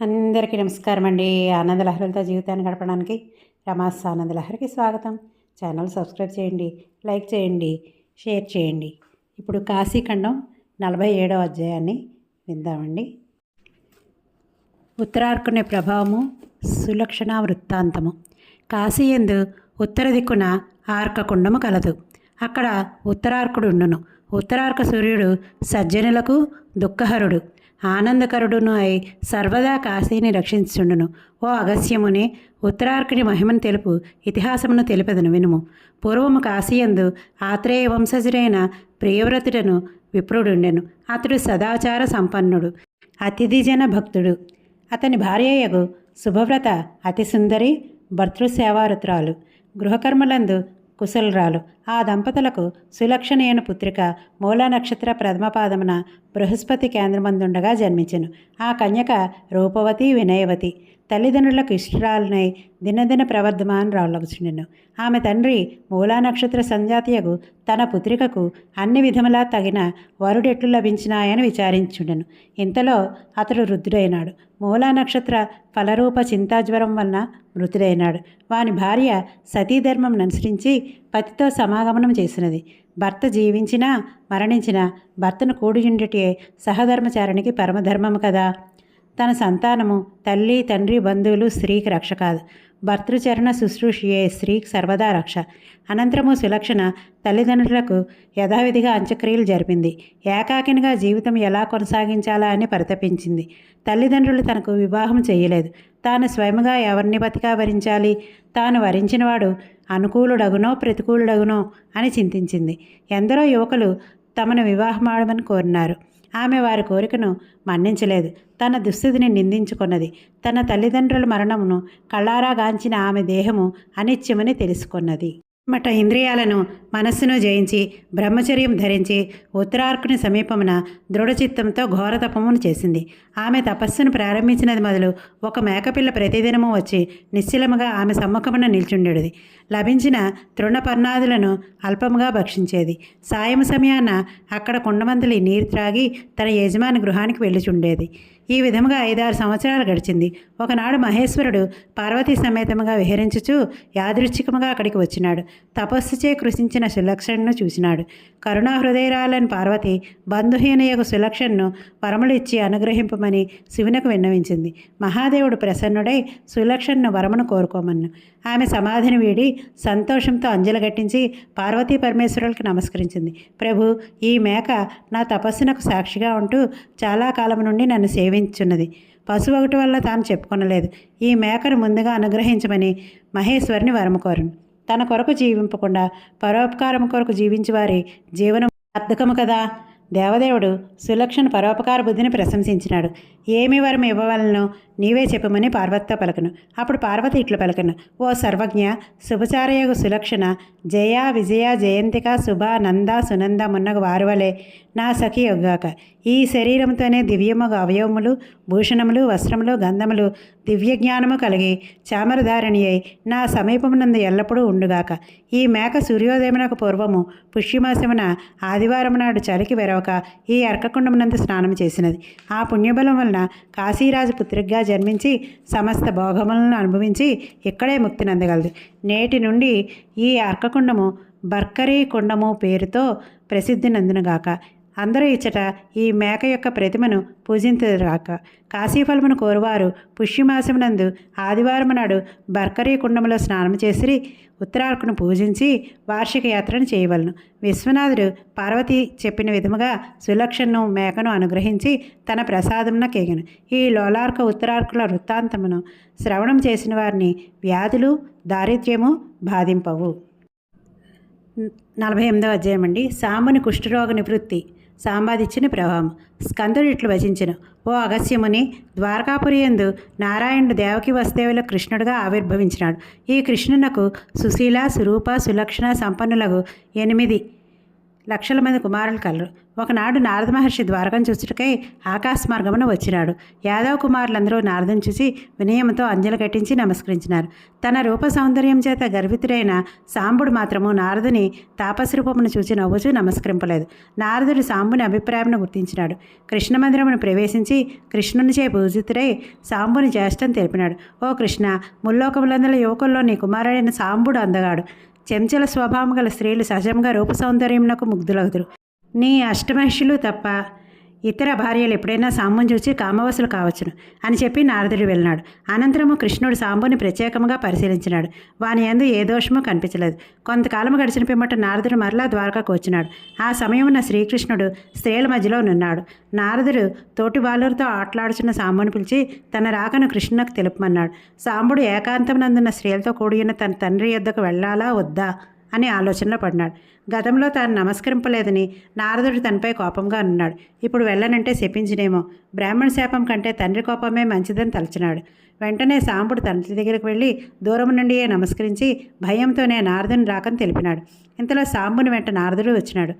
అందరికీ నమస్కారం అండి ఆనంద లహరులతో జీవితాన్ని గడపడానికి రమాస్ ఆనందలహరికి స్వాగతం. ఛానల్ సబ్స్క్రైబ్ చేయండి లైక్ చేయండి షేర్ చేయండి. ఇప్పుడు కాశీఖండం నలభై ఏడవ అధ్యాయాన్ని విందామండి. ఉత్తరార్కుని ప్రభావము సులక్షణ వృత్తాంతము. కాశీయందు ఉత్తర దిక్కున ఆర్కకుండము కలదు. అక్కడ ఉత్తరార్కుడు ఉండును. ఉత్తరార్క సూర్యుడు సజ్జనులకు దుఃఖహరుడు. ఆనందకరుడును అయి సర్వదా కాశీని రక్షించుండును ఓ అగస్యముని ఉత్తరార్కుని మహిమను తెలుపు ఇతిహాసమును తెలిపెదను వినుము. పూర్వము కాశీయందు ఆత్రేయ వంశజుడైన ప్రియవ్రతుడను విప్రుడుండెను. అతడు సదాచార సంపన్నుడు అతిథిజన భక్తుడు. అతని భార్యయగు శుభవ్రత అతి సుందరి భర్తృసేవారతురాలు. గృహకర్మలందు కుశలరాలు. ఆ దంపతులకు సులక్షణయన పుత్రిక మూలా నక్షత్ర ప్రథమపాదమున బృహస్పతి కేంద్రమందుండగా జన్మించెను. ఆ కన్యక రూపవతి వినయవతి. తల్లిదండ్రులకు ఇష్టరాలనై దినదిన ప్రవర్ధమాన్ ప్రవర్ధమానురాలగుచుండెను ఆమె తండ్రి మూలా నక్షత్ర సంజాతీయకు తన పుత్రికకు అన్ని విధములా తగిన వరుడెట్లు లభించినాయని విచారించుండెను. ఇంతలో అతడు వృద్ధుడైనాడు. మూలా నక్షత్ర ఫలరూప చింతాజ్వరం వలన మృతుడైనాడు. వాని భార్య సతీధర్మం అనుసరించి పతితో సమాగమనం చేసినది. భర్త జీవించినా మరణించినా భర్తను కూడియుండిటే సహధర్మచారణికి పరమధర్మము కదా. తన సంతానము తల్లి తండ్రి బంధువులు స్త్రీకి రక్ష కాదు. భర్తృచరణ శుశ్రూషయే స్త్రీకి సర్వదా రక్ష. అనంతరము సులక్షణ తల్లిదండ్రులకు యథావిధిగా అంత్యక్రియలు జరిపింది. ఏకాకినిగా జీవితం ఎలా కొనసాగించాలా అని పరితపించింది. తల్లిదండ్రులు తనకు వివాహం చేయలేదు. తాను స్వయముగా ఎవరిని బతికా వరించాలి? తాను వరించినవాడు అనుకూలుడగునో ప్రతికూలుడగునో అని చింతించింది. ఎందరో యువకులు తమను వివాహమాడమని కోరినారు. ఆమె వారి కోరికను మన్నించలేదు. తన దుస్థితిని నిందించుకున్నది. తన తల్లిదండ్రుల మరణమును కళ్ళారాగాంచిన ఆమె దేహము అనిత్యమని తెలుసుకున్నది. మట ఇంద్రియాలను మనస్సును జయించి బ్రహ్మచర్యం ధరించి ఉత్తరార్కుని సమీపమున దృఢచిత్తంతో ఘోర తపమును చేసింది. ఆమె తపస్సును ప్రారంభించినది మొదలు ఒక మేకపిల్ల ప్రతిదినము వచ్చి నిశ్చలముగా ఆమె సమ్ముఖమున నిల్చుండేది లభించిన తృణపర్ణాదులను అల్పముగా భక్షించేది. సాయం సమయాన అక్కడ కుండమంతలి నీరు త్రాగి తన యజమాని గృహానికి వెళ్ళిచుండేది. ఈ విధముగా ఐదారు సంవత్సరాలు గడిచింది. ఒకనాడు మహేశ్వరుడు పార్వతీ సమేతముగా విహరించుచు యాదృచ్ఛికముగా అక్కడికి వచ్చినాడు. తపస్సుచే కృషించిన సులక్షణను చూసినాడు. కరుణా హృదయరాలని పార్వతి యొక్క సులక్షణను వరములు ఇచ్చి అనుగ్రహింపమని శివునకు విన్నవించింది. మహాదేవుడు ప్రసన్నుడై సులక్షణను వరమును కోరుకోమన్ను. ఆమె సమాధిని వీడి సంతోషంతో అంజలగట్టించి పార్వతీ పరమేశ్వరులకు నమస్కరించింది. ప్రభు ఈ మేక నా తపస్సునకు సాక్షిగా ఉంటూ చాలా కాలం నుండి నన్ను సేవి పశువు ఒకటి వల్ల తాను చెప్పుకొనలేదు. ఈ మేకను ముందుగా అనుగ్రహించమని మహేశ్వరిని వరమకోరును. తన కొరకు జీవింపకుండా పరోపకారం కొరకు జీవించి వారి జీవనం అర్థకము కదా? దేవదేవుడు సులక్షణ పరోపకార బుద్ధిని ప్రశంసించినాడు. ఏమి వరం ఇవ్వవలనో నీవే చెప్పమని పార్వతితో పలకను. అప్పుడు పార్వతి ఇట్లు పలకను. ఓ సర్వజ్ఞ శుభచారయోగ సులక్షణ జయ విజయ జయంతిక శుభ నంద సునంద మున్నగు వారువలే నా సఖి యొగ్గాక ఈ శరీరంతోనే దివ్యముగ అవయవములు భూషణములు వస్త్రములు గంధములు దివ్యజ్ఞానము కలిగి చామరధారిణి అయి నా సమీపమునందు ఎల్లప్పుడూ ఉండుగాక. ఈ మేక సూర్యోదయమునకు పూర్వము పుష్యమాసమున ఆదివారం నాడు చలికి వెరవక ఈ అర్కకుండమునందు స్నానం చేసినది. ఆ పుణ్యబలం వలన కాశీరాజు పుత్రికగా జన్మించి సమస్త భోగములను అనుభవించి ఇక్కడే ముక్తి నందగలదు. నేటి నుండి ఈ అర్కకుండము బర్కరీ కుండము పేరుతో ప్రసిద్ధి నందునుగాక. అందరూ ఇచ్చట ఈ మేక యొక్క ప్రతిమను పూజించరాక. కాశీఫలమును కోరువారు పుష్యమాసమునందు ఆదివారం నాడు బర్కరీ కుండములో స్నానం చేసి ఉత్తరార్కును పూజించి వార్షిక యాత్రను చేయవలను. విశ్వనాథుడు పార్వతి చెప్పిన విధముగా సులక్షణను మేకను అనుగ్రహించి తన ప్రసాదంన కేగను. ఈ లోలార్క ఉత్తరార్కుల వృత్తాంతమును శ్రవణం చేసిన వారిని వ్యాధులు దారిద్ర్యము బాధింపవు. నలభై ఎనిమిదవ అధ్యాయం అండి సామాన్య కుష్ఠరోగ నివృత్తి. సాంబాదిచ్చిన ప్రభావం. స్కందుడు ఇట్లు ఓ అగస్యముని ద్వారకాపురి యందు నారాయణుడు దేవకి వసుదేవుల కృష్ణుడుగా ఆవిర్భవించినాడు. ఈ కృష్ణునకు సుశీల సురూప సులక్షణ సంపన్నులకు ఎనిమిది. లక్షల మంది కుమారులు కలరు. ఒకనాడు నారద మహర్షి ద్వారకం చూచుటకై ఆకాశ మార్గమున వచ్చినాడు. యాదవ కుమారులందరూ నారదం చూసి వినయంతో అంజలి కట్టించి నమస్కరించినారు. తన రూప సౌందర్యం చేత గర్వితుడైన సాంబుడు మాత్రము నారదుని తాపస్వరూపమును చూచి నవ్వుచూ నమస్కరింపలేదు. నారదుడు సాంబుని అభిప్రాయమును గుర్తించినాడు. కృష్ణ మందిరమును ప్రవేశించి కృష్ణునిచే పూజితుడై సాంబుని జ్యేష్టం తెలిపినాడు. ఓ కృష్ణ ముల్లోకములందల యువకుల్లో నీ కుమారుడైన సాంబుడు అందగాడు. చెంచల స్వభావం గల స్త్రీలు సహజంగా రూప సౌందర్యమునకు ముగ్ధులగుదురు. నీ అష్టమహిషులు తప్ప ఇతర భార్యలు ఎప్పుడైనా సాంబుని చూసి కామవసులు కావచ్చును అని చెప్పి నారదుడు వెళ్ళినాడు. అనంతరము కృష్ణుడు సాంబుని ప్రత్యేకంగా పరిశీలించినాడు. వాని యందు ఏ దోషమూ కనిపించలేదు. కొంతకాలం గడిచిన పిమ్మట నారదుడు మరలా ద్వారకాకు వచ్చినాడు. ఆ సమయమున శ్రీకృష్ణుడు స్త్రీల మధ్యలో నున్నాడు. నారదుడు తోటి బాలురితో ఆటలాడుచున్న సాంబుని పిలిచి తన రాకను కృష్ణునకు తెలుపమన్నాడు. సాంబుడు ఏకాంతమునందున్న స్త్రీలతో కూడిన తన తండ్రి యొద్దకు వెళ్ళాలా వద్దా అని ఆలోచనలో పడినాడు. గతంలో తాను నమస్కరింపలేదని నారదుడు తనపై కోపంగా ఉన్నాడు ఇప్పుడు వెళ్ళనంటే శపించినేమో. బ్రాహ్మణ శాపం కంటే తండ్రి కోపమే మంచిదని తలచినాడు. వెంటనే సాంబుడు తండ్రి దగ్గరికి వెళ్ళి దూరం నుండియే నమస్కరించి భయంతోనే నారదుని రాకని తెలిపినాడు. ఇంతలో సాంబుని వెంట నారదుడు వచ్చినాడు.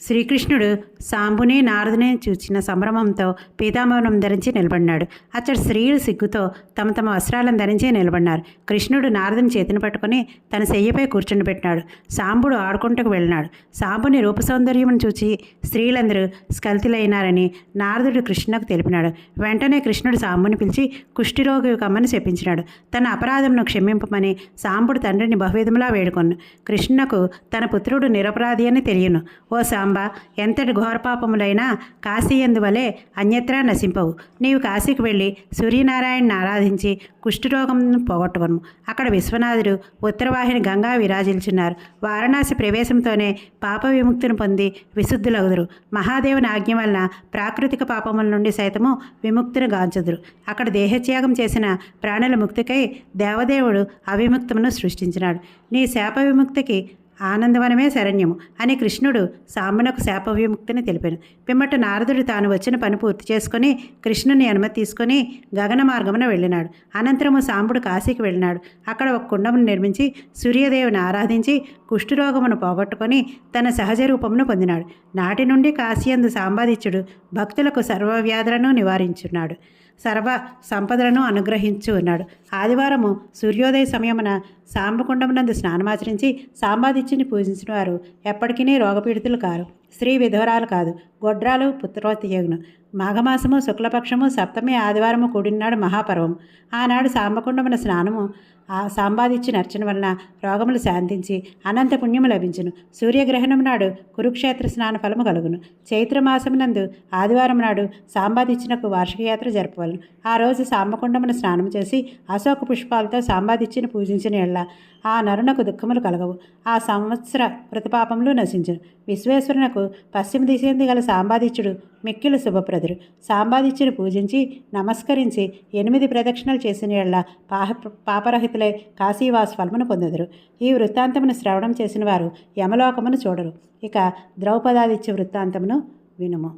శ్రీకృష్ణుడు సాంబుని నారదుని చూచిన సంభ్రమంతో పీతాంబరం ధరించి నిలబడినాడు. అచ్చడు స్త్రీలు సిగ్గుతో తమ తమ వస్త్రాలను ధరించి నిలబడినారు. కృష్ణుడు నారదుని చేతిని పట్టుకొని తన శయ్యపై కూర్చుండబెట్టినాడు సాంబుడు ఆడుకుంటకు వెళ్ళినాడు. సాంబుని రూప సౌందర్యమును చూచి స్త్రీలందరూ స్కల్తిలైనారని నారదుడు కృష్ణుకు తెలిపినాడు. వెంటనే కృష్ణుడు సాంబుని పిలిచి కుష్ఠిరోగి కమ్మని చెప్పించినాడు తన అపరాధమును క్షమింపమని సాంబుడు తండ్రిని బహువిధములా వేడుకొను. కృష్ణకు తన పుత్రుడు నిరపరాధి అని తెలియను. ఓ సాంబ ఎంతటి ఘోరపాపములైనా కాశీ ఎందువలే అన్యత్రా నశింపవు. నీవు కాశీకి వెళ్ళి సూర్యనారాయణని ఆరాధించి కుష్ఠరోగంను పోగొట్టుకును అక్కడ విశ్వనాథుడు ఉత్తరవాహిని గంగా విరాజిల్చున్నారు. వారణాసి ప్రవేశంతోనే పాప విముక్తిని పొంది విశుద్ధులగుదురు. మహాదేవుని ఆజ్ఞ వలన ప్రాకృతిక పాపముల నుండి సైతము విముక్తిని గాంచుదురు. అక్కడ దేహత్యాగం చేసిన ప్రాణుల ముక్తికై దేవదేవుడు అవిముక్తమును సృష్టించినాడు. నీ శాప విముక్తికి ఆనందవనమే శరణ్యము అని కృష్ణుడు సాంబనకు శాప విముక్తిని తెలిపాను పిమ్మట నారదుడు తాను వచ్చిన పని పూర్తి చేసుకుని కృష్ణుని అనుమతి తీసుకొని గగన మార్గమున వెళ్ళినాడు. అనంతరము సాంబుడు కాశీకి వెళ్ళినాడు. అక్కడ ఒక కుండమును నిర్మించి సూర్యదేవుని ఆరాధించి కుష్ఠరోగమును పోగొట్టుకొని తన సహజ రూపమును పొందినాడు. నాటి నుండి కాశీయందు సాంబాదిత్యుడు భక్తులకు సర్వవ్యాధులను నివారించున్నాడు. సర్వ సంపదలను అనుగ్రహించు ఉన్నాడు ఆదివారము సూర్యోదయ సమయమున సాంబకుండమునందు స్నానమాచరించి సాంబాదిత్యుని పూజించిన వారు ఎప్పటికీ రోగపీడితులు కారు. స్త్రీ విధవరాలు కాదు గొడ్రాలు పుత్రవతియగును మాఘమాసము శుక్లపక్షము సప్తమి ఆదివారము కూడినాడు మహాపర్వం. ఆనాడు సాంబకుండమున స్నానము ఆ సాంబాదిచ్చిన అర్చన వలన రోగములు శాంతించి అనంత పుణ్యము లభించును. సూర్యగ్రహణం నాడు కురుక్షేత్ర స్నాన ఫలము కలుగును. చైత్రమాసమునందు ఆదివారం నాడు సాంబాదిచ్చినకు వార్షిక యాత్ర జరపవలను. ఆ రోజు సాంబకుండమున స్నానం చేసి అశోక పుష్పాలతో సాంబాదిచ్చిని పూజించిన ఎళ్ళ ఆ నరునకు దుఃఖములు కలగవు. ఆ సంవత్సర ప్రతిపాపములు నశించును. విశ్వేశ్వరునకు పశ్చిమ దిశేంది గల సాంబాదిత్యుడు మిక్కిలు శుభప్రదుడు. సాంబాదిత్యుని పూజించి నమస్కరించి ఎనిమిది ప్రదక్షిణలు చేసిన ఎళ్ళ పాహ పాపరహితులై కాశీవాస్ ఫలమును పొందెదరు. ఈ వృత్తాంతమును శ్రవణం చేసిన వారు యమలోకమును చూడరు. ఇక ద్రౌపదాదిత్య వృత్తాంతమును వినుము.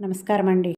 నమస్కారం అండి